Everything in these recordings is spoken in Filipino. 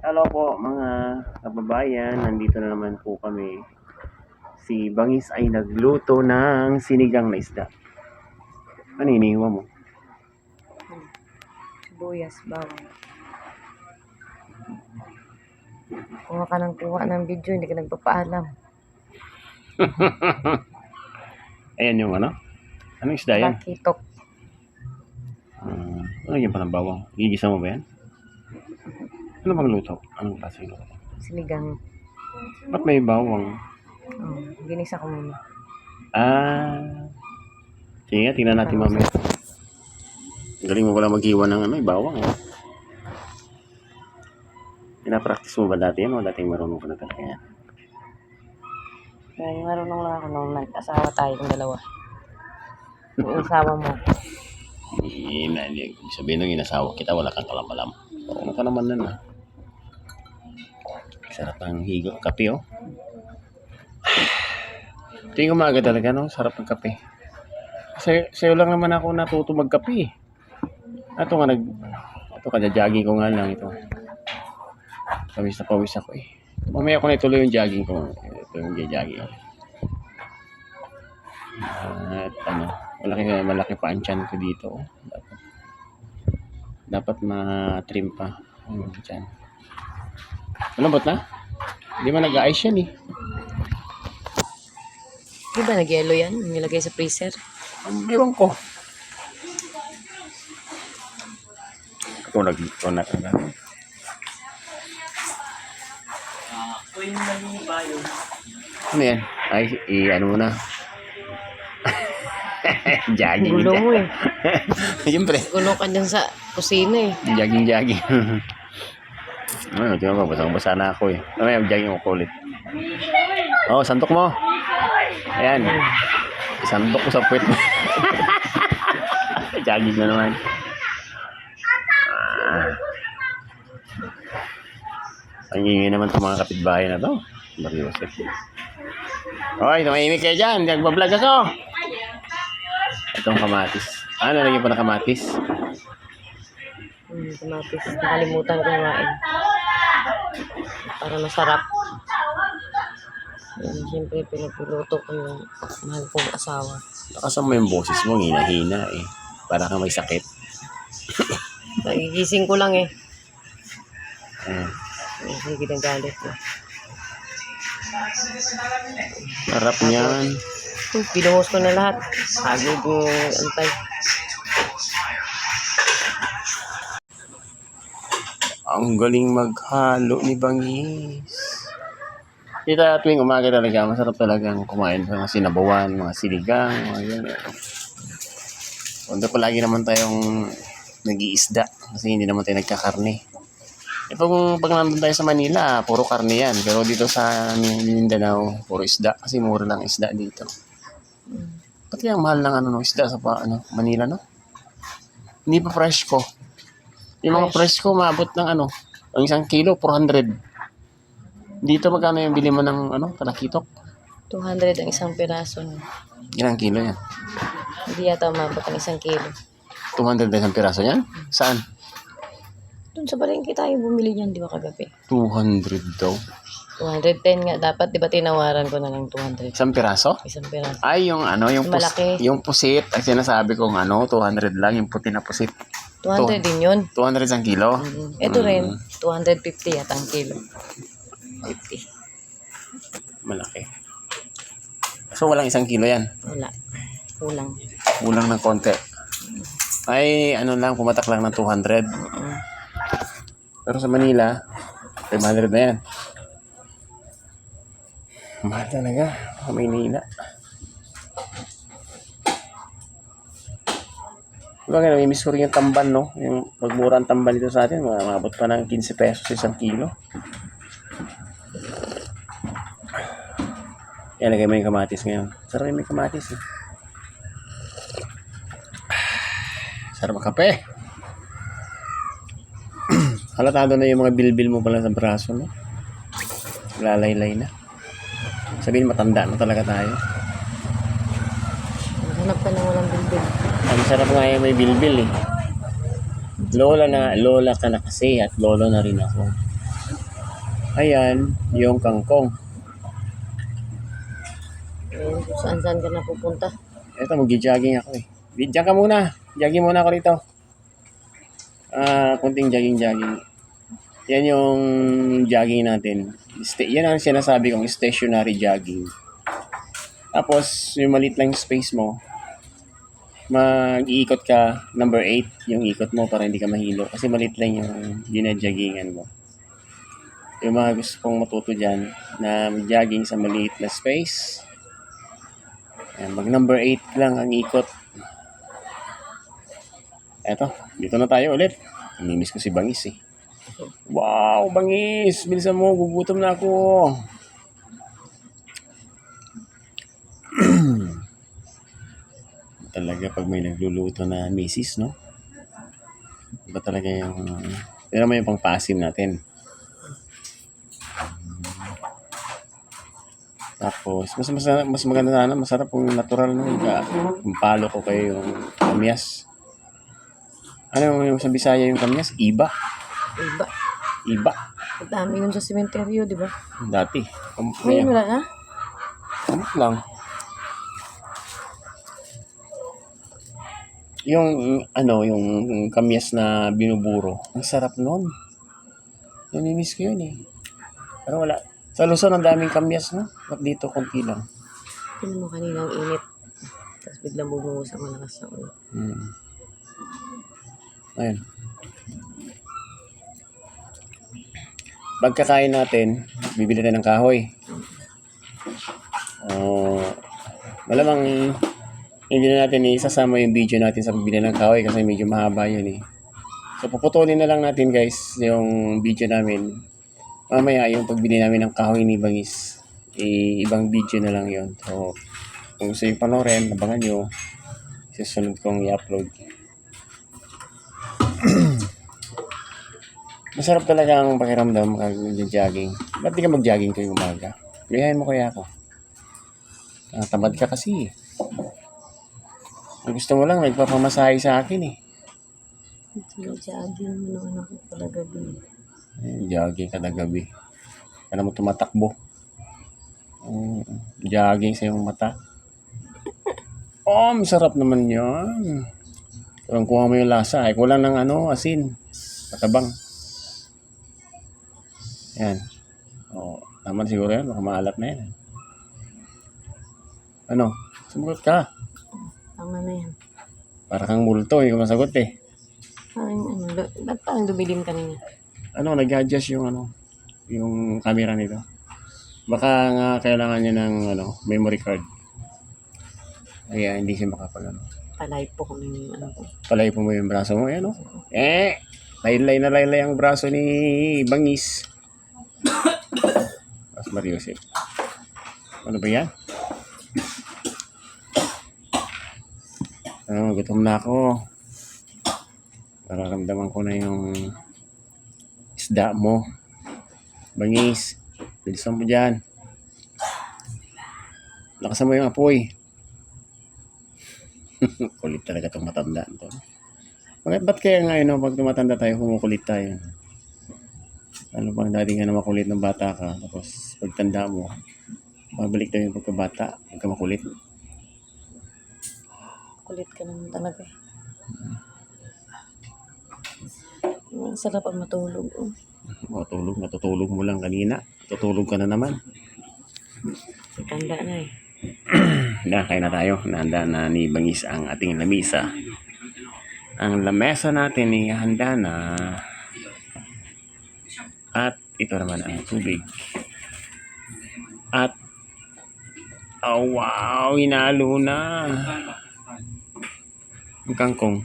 Hello po mga kababayan, nandito na naman po kami. Si Bangis ay nagluto ng sinigang na isda. Ano iniiwa mo? Sibuyas, bawang. Kuha ka ng kuha ng video, hindi ka nagpapaalam. Ayan yung ano? Anong isda yan? Nakitok. Uh, ano yan pa ng bawang? Gigisa mo ba yan? Ano bang luto? Anong klase luto? Sinigang. Ba't may bawang? Oh, ginisa ko muna. Ah. Sige nga, tingnan natin mamaya. Galing mo pala mag-iwan ng ano, eh, bawang. Eh. Pinapractice mo ba dati yan o dating marunong ka na talaga yan? Kaya marunong lang ako nung nag-asawa tayo ng dalawa. Yung asawa mo. Hindi. Sabihin nung inasawa kita, wala kang kalam-alam. Ano ka naman nun ah. Sarap ng higo. Kape oh. Tingin umaga talaga no, sarap ng kape. Kasi sa'yo lang naman ako natuto magkape. eh. Ito nga nag... Ito kada-jogging ko nga lang ito. Pawis na pawis ako eh. Mamaya ko na ituloy yung jogging ko. Ito yung jogging ko. At ano, malaki malaki pa ang tiyan ko dito. oh. Dapat dapat ma-trim pa ang tiyan. Malambot na? Hindi man nag-ice yan eh. Di ba nag-yellow yan? Nilagay sa freezer? Ewan ko. Ito nag ito na ano. Ano yan? Ay, i ano mo na. jogging. Gulo mo eh. Siyempre. Gulo ka dyan sa kusina eh. Jogging, jogging. Ano, tingnan mo, basang-basa na ako eh. Mamaya, jogging ako ulit. Oh, santok mo. Ayan. Santok ko sa puwet mo. jogging na naman. Ah. Ang ingay naman itong mga kapitbahay na to. Mariusip. Hoy, tumahimik kayo dyan. Nagbablog ako. Itong kamatis. Ano, lagyan pa na kamatis? Hmm, kamatis. Nakalimutan ko kumain. Para masarap. Yan, siyempre pinagluto ko yung mahal kong asawa. Lakasan mo yung boses mo, hina-hina eh. Para kang may sakit. Nagigising ko lang eh. Ah, Hindi ginagalit ko. Sarap niyan. Hmm, Binuhos ko na lahat. Hagod yung antay. Ang galing maghalo ni Bangis. Kita tuwing umaga talaga, masarap talagang kumain ng mga sinabawan, mga siligang, mga ganyan. Kundi palagi naman tayong nag-iisda kasi hindi naman tayo nagkakarne. E pag, pag nandun tayo sa Manila, puro karne yan. Pero dito sa Mindanao, puro isda kasi mura lang isda dito. Pati ang mahal ng ano, no, isda sa pa, ano, Manila, no? Hindi pa fresh ko. Yung mga fresh ko, maabot ng ano, ang isang kilo, 400. Dito magkano yung bili mo ng ano, talakitok? 200 ang isang piraso. no? Ilang kilo yan? Hindi yata umabot ang isang kilo. 200 na isang piraso yan? Saan? Doon sa palengke tayo bumili niyan, di ba kagabi? 200 daw. 210 nga. Dapat, di ba tinawaran ko na lang 200? Isang piraso? Isang piraso. Ay, yung ano, yung, malaki. yung pusit. Ay, sinasabi kong ano, 200 lang, yung puti na pusit. 200 din yun. 200 isang kilo? Mm. Ito rin, 250 yata ang kilo. 50. Malaki. So, walang isang kilo yan. Wala. Kulang. Kulang ng konti. Ay, ano lang, pumatak lang ng 200. Mm. Pero sa Manila, 500 na yan. Mahal talaga. Sa Manila. Diba nga, namimiss ko rin yung tamban, no? Yung magmura ang tamban dito sa atin, mga mabot pa ng 15 pesos isang kilo. Yan, lagay mo yung kamatis ngayon. Sarap yung may kamatis, eh. Sarap ang kape. Halatado na yung mga bilbil mo pala sa braso, no? Lalaylay na. Sabihin matanda na talaga tayo. Hanap ka na walang bilbil. Ang sarap nga yung may bilbil eh. Lola na, lola ka na kasi at lolo na rin ako. Ayan, yung kangkong. Saan saan ka na pupunta. Ito, mag-jogging ako eh. Diyan ka muna. Jogging muna ako rito. Ah, kunting jogging-jogging. Yan yung jogging natin. Yan ang sinasabi kong stationary jogging. Tapos, yung maliit lang space mo, mag-iikot ka, number 8, yung ikot mo para hindi ka mahilo. Kasi maliit lang yung ginajoggingan mo. Yung mga gusto kong matuto dyan, na jogging sa maliit na space, Ayan, mag number 8 lang ang ikot. Eto, dito na tayo ulit. Namimiss ko si Bangis eh. Wow, Bangis! Bilisan mo, gugutom na ako. Talaga pag may nagluluto na misis, no? Iba talaga yung... Pero may yung pangpasim natin. Tapos, mas, mas, mas maganda sana, masarap kung natural yung, yung palo ko kayo yung kamyas. Ano yung sa Bisaya yung kamyas? Iba. Iba. Iba. Ang dami yun sa sementeryo, di ba? Dati. Ngayon wala na. Ano lang. Yung ano, yung kamyas na binuburo. Ang sarap nun. Namimiss ko yun eh. Pero wala. Sa Luzon, ang daming kamyas, no? Ba't dito, konti lang. Tingnan mo kanina ang init. Tapos biglang bumuhos ang malakas na ulo. Hmm. Ayun. Pagkakain natin, bibili tayo ng kahoy. Oh, malamang hindi na natin isasama yung video natin sa pagbili ng kahoy kasi medyo mahaba yun eh. So puputulin na lang natin guys yung video namin. Mamaya yung pagbili namin ng kahoy ni Bangis. Eh, ibang video na lang yon So kung gusto yung panoorin, abangan nyo. Susunod kong i-upload. Masarap talaga ang pakiramdam pag jogging. Ba't di ka mag-jogging tuwing umaga? Gayahin mo kaya ako. Tamad ka kasi eh. Ang gusto mo lang, nagpapamasahe sa akin eh. Sinadyaagin mo ng anak ko pala gabi. Eh, Jogging kada gabi. Kaya mo tumatakbo. Mm, jogging sa iyong mata. Oh, masarap naman yan. Kung kuha mo yung lasa, ay kulang ng ano, asin. Matabang. Yan. Oh, tama siguro yan. Baka maalat na yan. Ano? Sumagot ka. Tama na yan. Para kang multo, hindi ko masagot eh. Parang ano, lu- ba't parang dumilim kanina? ano, nag-adjust yung ano, yung camera nito. Baka nga kailangan niya ng ano, memory card. Kaya hindi siya makapag ano. Palay po kung yung ano ko. Palay po mo yung braso mo, ayan o. Eh, laylay na laylay ang braso ni Bangis. Mas Mariusip. Ano ba yan? Ano, gutom na ako. Nararamdaman ko na yung isda mo. Bangis, bilisan mo dyan. Lakasan mo yung apoy. Kulit talaga itong matanda to. Bakit ba't kaya ngayon no, pag tumatanda tayo, kumukulit tayo? Ano bang dati nga na makulit ng bata ka, tapos pagtanda mo, babalik tayo yung pagkabata, pagka makulit. Kulit ka naman talaga eh. Ang sarap ang matulog. Oh. O, tulog, natutulog mo lang kanina. Tutulog ka na naman. Tanda na eh. Na, kain na tayo. Nahanda na ni Bangis ang ating lamisa. Ang lamesa natin ay handa na. At ito naman ang tubig. At Oh, wow! Hinalo na! Ang kangkong.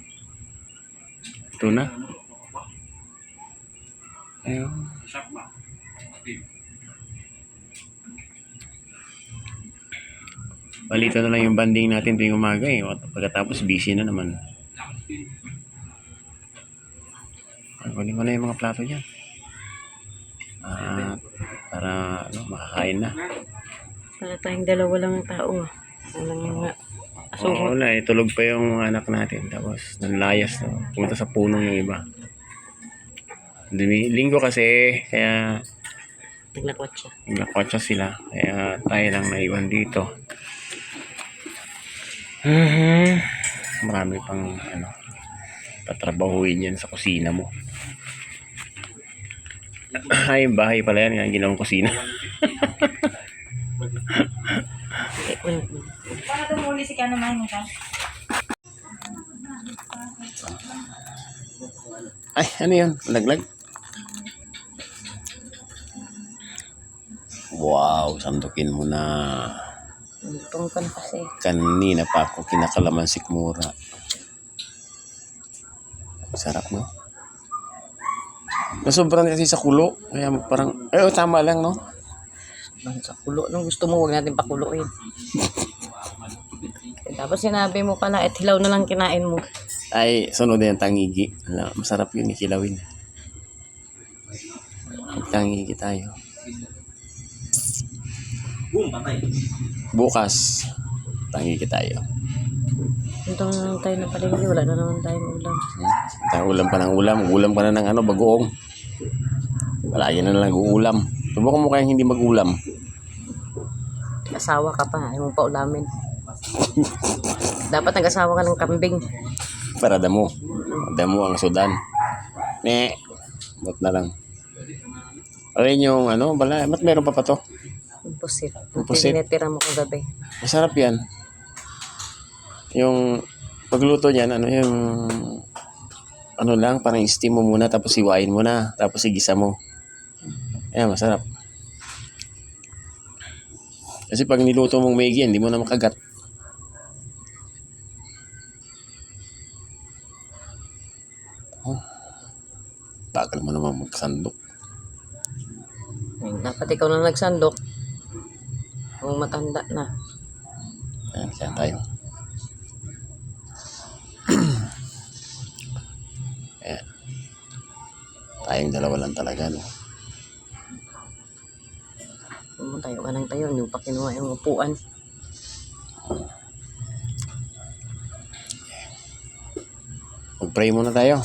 Ito na. Ayun. Balito na lang yung banding natin tuwing umaga eh. At Pagkatapos busy na naman. Kunin ko na yung mga plato dyan. Ah, para ano, makakain na. Para tayong dalawa lang ang tao. ah. Walang nga. Oo, wala eh. Tulog pa yung mga anak natin. Tapos, nanlayas to. Pumunta sa punong yung iba. Dumi- Linggo kasi, kaya Naglakot siya. Naglakotsa sila. Kaya tayo lang naiwan dito. Mhm. Marami pang ano tatrabahuin yan sa kusina mo. Ay, bahay pala yan. Yung ginawang kusina. Eh, Paano tumuli si ka naman ka? Ay, ano yun? Laglag? Wow, sandukin mo na. Untong ka na kasi. Kanina pa ako kinakalaman si Mura. Sarap no? Nasobrahan kasi sa kulo. Kaya parang, eh, tama lang, no? Sa kulo. Nung gusto mo, huwag natin pakuluin. Tapos sinabi mo pala, at hilaw na lang kinain mo. Ay, sunod yan, tangigi. Wala, Masarap yun, ikilawin. Tangigi tayo. Bukas, tangigi tayo. Untong tayo na palengke, wala na naman tayong ulam. Tayo ulam pa ng ulam. Ulam ka na ng ano, bagoong. Wala, yan na lang ulam. Subukan mo kayang hindi mag-ulam. Asawa ka pa, ayaw mo pa ulamin. Dapat nag-asawa ka ng kambing. Para damo. Damo ang sudan. Ne. Bot na lang. Ayun yung ano, bala, ba't meron pa pa to? Pusit. Pusit. tinitira mo kagabi. Masarap yan. Yung pagluto niyan, ano yung ano lang, parang steam mo muna tapos iwain mo na, tapos igisa mo. Ayan, masarap. Kasi pag niluto mong maigi, hindi mo na makagat. Mo naman magsandok. Dapat ikaw na nagsandok. Kung matanda na. Ayan, kaya tayo. Ayan. Tayong dalawa lang talaga, no? Kung tayo ka ng tayo, yung pa kinuha yung upuan. Mag-pray muna tayo.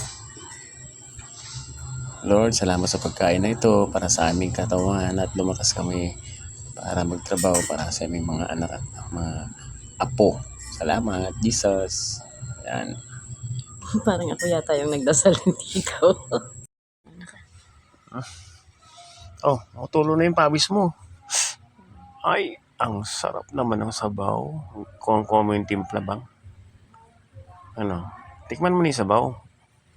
Lord, salamat sa pagkain na ito para sa aming katawan at lumakas kami para magtrabaho para sa aming mga anak at mga apo. Salamat, Jesus. Yan. Parang ako yata yung nagdasal dito. Oh, tulo na yung pawis mo. Ay, ang sarap naman ng sabaw. Kung kung mo yung timpla bang. Ano? Tikman mo ni sabaw.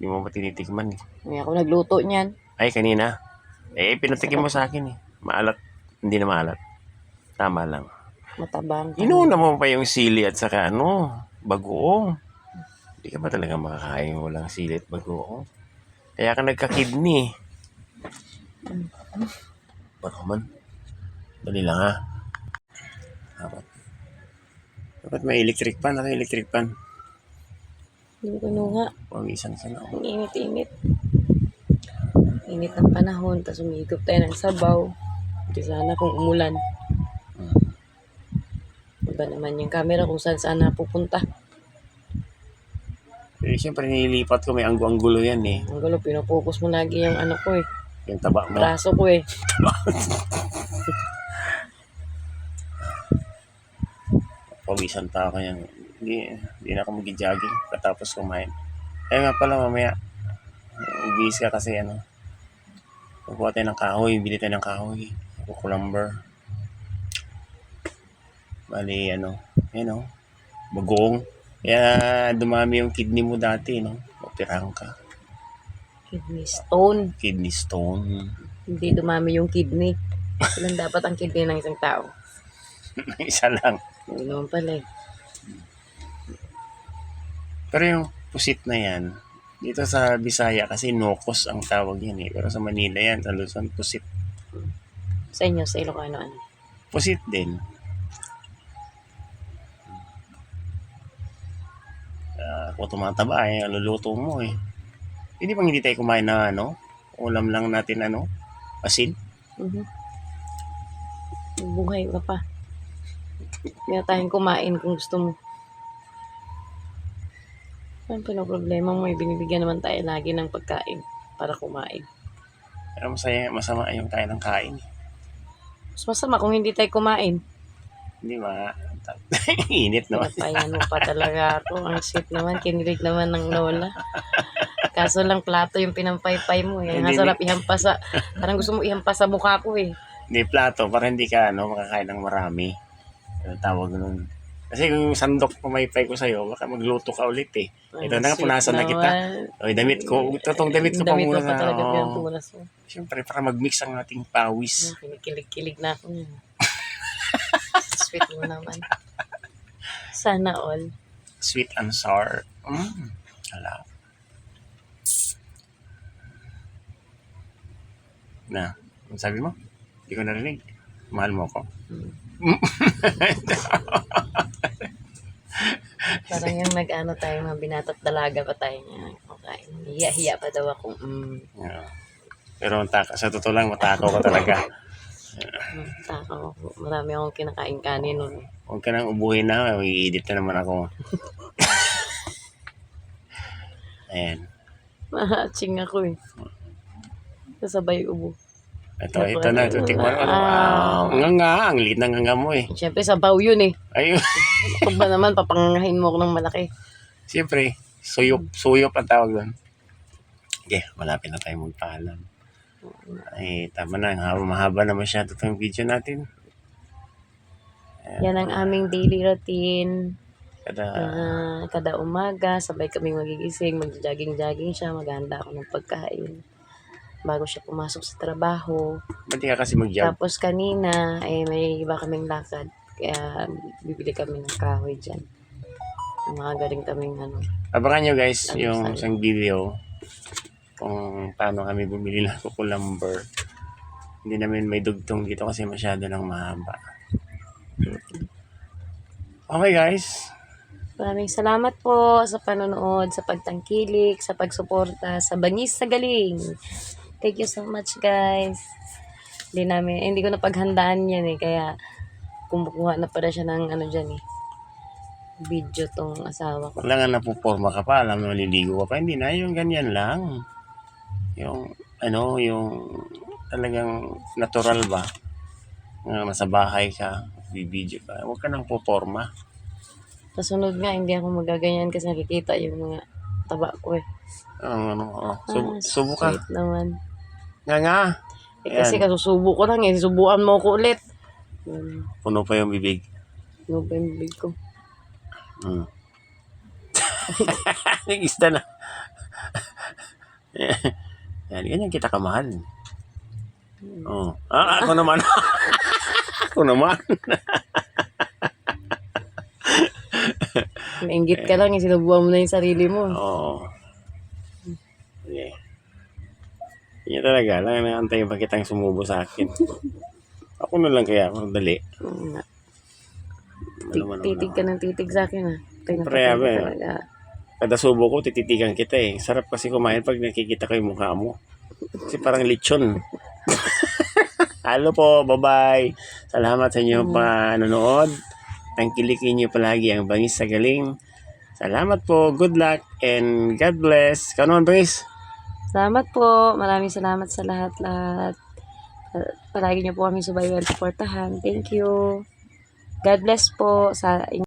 Hindi mo ba tinitikman eh. May ako nagluto niyan. Ay, kanina. Eh, pinatikim mo sa akin eh. Maalat. Hindi na maalat. Tama lang. Matabang. Inuuna mo pa yung sili at saka ano, bagoong. Hindi ka ba talaga makakain mo lang sili at bagoong? Kaya ka nagka-kidney. Baka man. Dali lang ha. Dapat. Dapat may electric pan. Ano electric pan? Hindi ko kinuha. Pawisan na. oh. Ang init-init. Init ng panahon, tapos umigop tayo ng sabaw. Hindi sana kung umulan. Iba naman yung camera kung saan saan napupunta. Eh, siyempre nililipat ko. May anggo-anggulo yan eh. Ang gulo, pinopokus mo lagi yung ano ko eh. Yung taba mo. Braso ko eh. pawisan pa ako yan. Hindi, hindi na ako mag-jogging katapos kumain. Eh nga pala mamaya, ubis ka kasi ano, kukuha tayo ng kahoy, bili tayo ng kahoy, kukulumber. Bali, ano, yan o, bagong. Kaya dumami yung kidney mo dati, no? Operahan ka. Kidney stone. Kidney stone. Hindi dumami yung kidney. Ilan dapat ang kidney ng isang tao? Isa lang. Hindi naman pala eh. Pero yung pusit na yan, dito sa Bisaya kasi nokos ang tawag yan eh. Pero sa Manila yan, sa Luzon, pusit. Sa inyo, sa Ilocano, ano? Pusit din. Ah, kung tumataba eh, luluto mo eh. Hindi bang hindi tayo kumain na ano? Ulam lang natin ano? Asin? Mhm. Buhay ka pa. Na tayong kumain kung gusto mo. Ano pa problema mo? eh, Binibigyan naman tayo lagi ng pagkain para kumain. Pero masaya, masama yung kain ng kain. eh. Mas masama kung hindi tayo kumain. Hindi ba? Init naman. Pinapayan mo pa talaga ako. Ang sweet naman. Kinilig naman ng lola. Kaso lang plato yung pinampaypay mo. Eh. Ang sarap ihampas sa... Parang gusto mo ihampas sa mukha ko eh. Hindi plato, para hindi ka ano, makakain ng marami. Ano tawag nun. Kasi kung sandok pumaypay ko sa'yo, baka magluto ka ulit eh. Ito na nga, punasan na kita. Oy, damit ko. Totoong damit ko pa Damit mo muna. pa talaga mo. Siyempre, para mag-mix ang ating pawis. Kinikilig-kilig na ako. Sweet mo naman. Sana all. Sweet and sour. Mm. Hala. Na, ang sabi mo? Hindi ko narinig. Mahal mo ko. Parang yung nag-ano tayo, mga binata't dalaga pa tayo niya. Okay. Hiya-hiya pa daw ako. Mm. Yeah. Pero taka, sa totoo lang, matakaw ka talaga. Mm, Takaw ako. Marami akong kinakain kanin nun. Huwag ka nang ubuhin na, i-edit na naman ako. Ayan. Mahaching ako eh. Kasabay ubo. Ito, ito na. Ito, tingnan Ah. wow. Nga nga, ang liit ng nga mo eh. Siyempre, sabaw yun eh. Ayun. Pag ba naman, papangahin mo ako ng malaki. Siyempre, suyop, suyop ang tawag doon. Okay, malapit na tayo magpaalam. Ay, tama na. Haba, mahaba na masyado itong video natin. Yan ang aming daily routine. Kada, Ah, kada umaga, sabay kaming magigising, mag-jogging-jogging siya, maghahanda ako ng pagkain. Bago siya pumasok sa trabaho. di ka kasi mag-jog? Tapos kanina, eh, may iba kaming lakad. Kaya bibili kami ng kahoy dyan. Mga galing kaming ano. Abangan nyo guys, Ano, yung sorry. isang video kung paano kami bumili ng kukulamber. Hindi namin may dugtong dito kasi masyado nang mahaba. Okay guys, Maraming salamat po sa panonood, sa pagtangkilik, sa pagsuporta, sa bangis sa galing. Thank you so much guys. Hindi namin, eh, hindi ko na paghandaan yan eh, kaya kumukuha na pala siya ng ano dyan eh. Video tong asawa ko. wala nga napuporma ka pa, alam mo maliligo ka pa. Hindi na, yung ganyan lang. Yung, ano, yung talagang natural ba? Nga nasa bahay ka, bibidyo ka. Huwag ka nang puporma. Sa sunod nga, hindi ako magaganyan kasi nakikita yung mga taba ko eh. Ang ano, oh. Ah, Sub, ka. Sweet naman. Nga nga. Eh, kasi Ayan. kasusubo ko lang eh. Subuan mo ko ulit. Hmm, Puno pa yung bibig. ano ba yung bibig ko? Hmm. Nag-ista na. Yan, ganyan kita kamahal. Oh. Ah, ako naman. ako naman. Nainggit ka lang eh. Sinubuan mo na yung sarili mo. Oo. Sige. Yan talaga. Lang naantay pa kitang sumubo sa akin. Ako na lang kaya. Ako dali. Oo nga. Naman Titig ka ng titig sa akin ah. Pre, Pinapatay abe. ka talaga. Kada subo ko, tititigan kita eh. Sarap kasi kumain pag nakikita ko yung mukha mo. Kasi parang lechon. Hello po, bye-bye. Salamat sa inyo pa nanonood. Tangkilikin niyo palagi ang bangis sa galing. Salamat po, good luck, and God bless. Kano naman, bangis? Salamat po. Maraming salamat sa lahat-lahat. Palagi niyo po kami subaywan suportahan. Thank you. God bless po sa